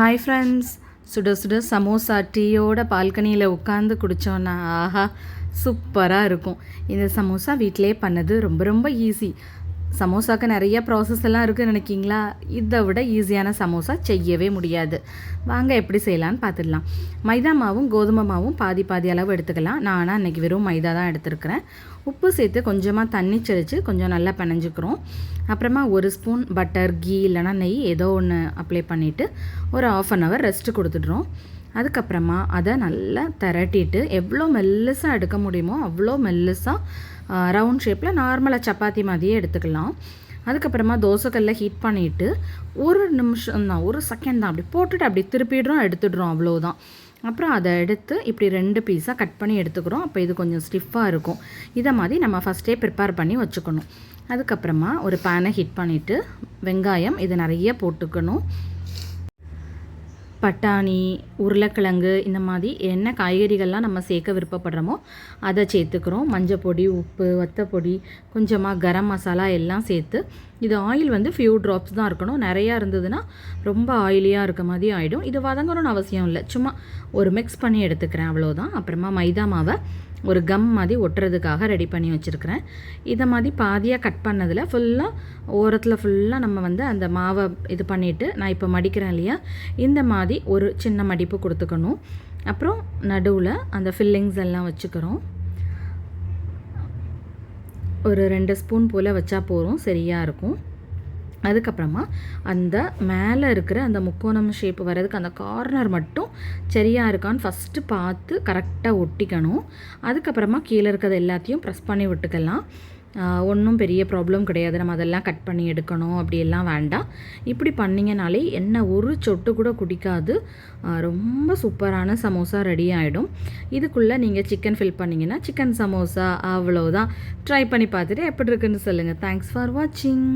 Hi friends சுட சுட சமோசா டீயோட பால்கனியில் உட்காந்து குடித்தோன்னா ஆஹா சூப்பராக இருக்கும். இந்த சமோசா வீட்டிலே பண்ணது ரொம்ப ரொம்ப ஈஸி சமோசாக்கு நிறைய ப்ராசஸ் எல்லாம் இருக்குன்னு நினைக்கிங்களா? இதை விட ஈஸியான சமோசா செய்யவே முடியாது. வாங்க எப்படி செய்யலான்னு பார்த்துடலாம். மைதா மாவும் கோதுமை மாவும் பாதி பாதி அளவு எடுத்துக்கலாம். நான் ஆனால் அன்றைக்கி வெறும் மைதா தான் எடுத்துருக்கிறேன். உப்பு சேர்த்து கொஞ்சமாக தண்ணி செழித்து கொஞ்சம் நல்லா பிணைஞ்சிக்கிறோம். அப்புறமா ஒரு ஸ்பூன் பட்டர் கீ இல்லைனா நெய் ஏதோ ஒன்று அப்ளை பண்ணிவிட்டு ஒரு ஆஃப் அன் ஹவர் ரெஸ்ட்டு கொடுத்துட்றோம். அதுக்கப்புறமா அதை நல்லா திரட்டிட்டு எவ்வளோ மெல்லுசாக எடுக்க முடியுமோ அவ்வளோ மெல்லுசாக ரவுண்ட் ஷேப்பில் நார்மலாக சப்பாத்தி மாதிரியே எடுத்துக்கலாம். அதுக்கப்புறமா தோசைக்கல்ல ஹீட் பண்ணிவிட்டு ஒரு நிமிஷம் தான் ஒரு செகண்ட் தான் அப்படி போட்டுட்டு அப்படி திருப்பிடுறோம் எடுத்துடுறோம் அவ்வளோதான். அப்புறம் அதை எடுத்து இப்படி ரெண்டு பீஸாக கட் பண்ணி எடுத்துக்கிறோம். அப்போ இது கொஞ்சம் ஸ்டிஃபாக இருக்கும். இதை மாதிரி நம்ம ஃபஸ்ட்டே ப்ரிப்பேர் பண்ணி வச்சுக்கணும். அதுக்கப்புறமா ஒரு பேனை ஹீட் பண்ணிவிட்டு வெங்காயம் இது நிறைய போட்டுக்கணும். பட்டாணி உருளைக்கிழங்கு இந்த மாதிரி என்ன காய்கறிகள்லாம் நம்ம சேர்க்க விருப்பப்படுறோமோ அதை சேர்த்துக்கிறோம். மஞ்சள் பொடி உப்பு வத்தப்பொடி கொஞ்சமாக கரம் மசாலா எல்லாம் சேர்த்து இது ஆயில் வந்து ஃபியூ ட்ராப்ஸ் தான் இருக்கணும். நிறையா இருந்ததுன்னா ரொம்ப ஆயிலியாக இருக்க மாதிரி ஆகிடும் இது வதங்கணும்னு அவசியம் இல்லை. சும்மா ஒரு மிக்ஸ் பண்ணி எடுத்துக்கிறேன். அவ்வளோதான் அப்புறமா மைதா மாவை ஒரு கம் மாதிரி ஒட்டுறதுக்காக ரெடி பண்ணி வச்சுருக்கிறேன். இதை மாதிரி பாதியாக கட் பண்ணதில் ஃபுல்லாக ஓரத்தில் ஃபுல்லாக நம்ம வந்து அந்த மாவை இது பண்ணிவிட்டு நான் இப்போ மடிக்கிறேன் இல்லையா? இந்த மாதிரி ஒரு சின்ன மடிப்பு கொடுத்துக்கணும். அப்புறம் நடுவில் அந்த ஃபில்லிங்ஸ் எல்லாம் வச்சுக்கிறோம். ஒரு ரெண்டு ஸ்பூன் போல் வச்சா போகிறோம் சரியாக இருக்கும். அதுக்கப்புறமா அந்த மேலே இருக்கிற அந்த முக்கோணம் ஷேப் வர்றதுக்கு அந்த கார்னர் மட்டும் சரியாக இருக்கான்னு ஃபஸ்ட்டு பார்த்து கரெக்டாக ஒட்டிக்கணும். அதுக்கப்புறமா கீழே இருக்கிறது எல்லாத்தையும் ப்ரெஸ் பண்ணி விட்டுக்கலாம். ஒன்றும் பெரிய ப்ராப்ளம் கிடையாது. நம்ம அதெல்லாம் கட் பண்ணி எடுக்கணும். அப்படியெல்லாம் வேண்டாம். இப்படி பண்ணிங்கனாலே என்ன ஒரு சொட்டு கூட குடிக்காது. ரொம்ப சூப்பரான சமோசா ரெடி ஆகிடும் இதுக்குள்ளே நீங்கள் சிக்கன் ஃபில் பண்ணிங்கன்னா சிக்கன் சமோசா அவ்வளோதான் ட்ரை பண்ணி பார்த்துட்டு எப்படி இருக்குன்னு சொல்லுங்கள் தேங்க்ஸ் ஃபார் வாட்சிங்